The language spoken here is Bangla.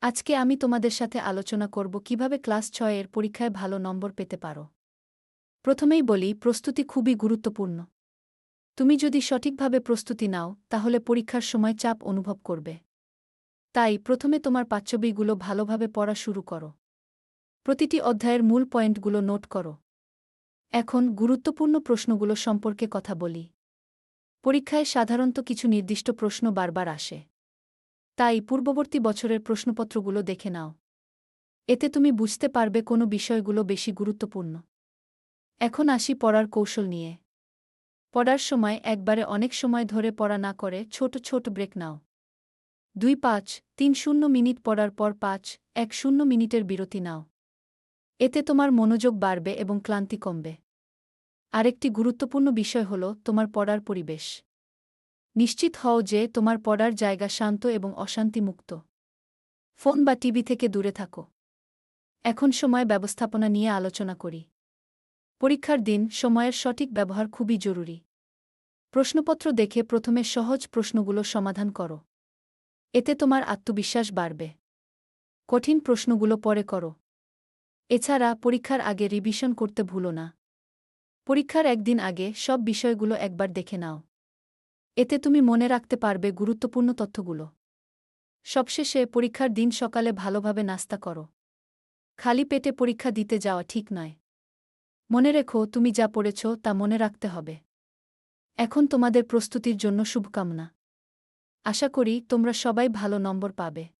আজকে আমি তোমাদের সাথে আলোচনা করব কীভাবে ক্লাস ছয়ের পরীক্ষায় ভালো নম্বর পেতে পারো। প্রথমেই বলি, প্রস্তুতি খুবই গুরুত্বপূর্ণ। তুমি যদি সঠিকভাবে প্রস্তুতি নাও, তাহলে পরীক্ষার সময় চাপ অনুভব করবে। তাই প্রথমে তোমার পাচ্যবইগুলো ভালোভাবে পড়া শুরু করো। প্রতিটি অধ্যায়ের মূল পয়েন্টগুলো নোট করো। এখন গুরুত্বপূর্ণ প্রশ্নগুলো সম্পর্কে কথা বলি। পরীক্ষায় সাধারণত কিছু নির্দিষ্ট প্রশ্ন বারবার আসে। তাই পূর্ববর্তী বছরের প্রশ্নপত্রগুলো দেখে নাও। এতে তুমি বুঝতে পারবে কোনো বিষয়গুলো বেশি গুরুত্বপূর্ণ। এখন আসি পড়ার কৌশল নিয়ে। পড়ার সময় একবারে অনেক সময় ধরে পড়া না করে ছোট ছোট ব্রেক নাও। দুই পাঁচ, তিন শূন্য মিনিট পড়ার পর পাঁচ, এক শূন্য মিনিটের বিরতি নাও। এতে তোমার মনোযোগ বাড়বে এবং ক্লান্তি কমবে। আরেকটি গুরুত্বপূর্ণ বিষয় হল তোমার পড়ার পরিবেশ। নিশ্চিত হও যে তোমার পড়ার জায়গা শান্ত এবং অশান্তিমুক্ত। ফোন বা টিভি থেকে দূরে থাকো। এখন সময় ব্যবস্থাপনা নিয়ে আলোচনা করি। পরীক্ষার দিন সময়ের সঠিক ব্যবহার খুবই জরুরি। প্রশ্নপত্র দেখে প্রথমে সহজ প্রশ্নগুলো সমাধান করো। এতে তোমার আত্মবিশ্বাস বাড়বে। কঠিন প্রশ্নগুলো পরে করো। এছাড়া পরীক্ষার আগে রিভিশন করতে ভুলো না। পরীক্ষার একদিন আগে সব বিষয়গুলো একবার দেখে নাও। এতে তুমি মনে রাখতে পারবে গুরুত্বপূর্ণ তথ্যগুলো। সবশেষে পরীক্ষার দিন সকালে ভালোভাবে নাস্তা করো। খালি পেটে পরীক্ষা দিতে যাওয়া ঠিক নয়। মনে রেখো, তুমি যা পড়েছ তা মনে রাখতে হবে। এখন তোমাদের প্রস্তুতির জন্য শুভকামনা। আশা করি তোমরা সবাই ভালো নম্বর পাবে।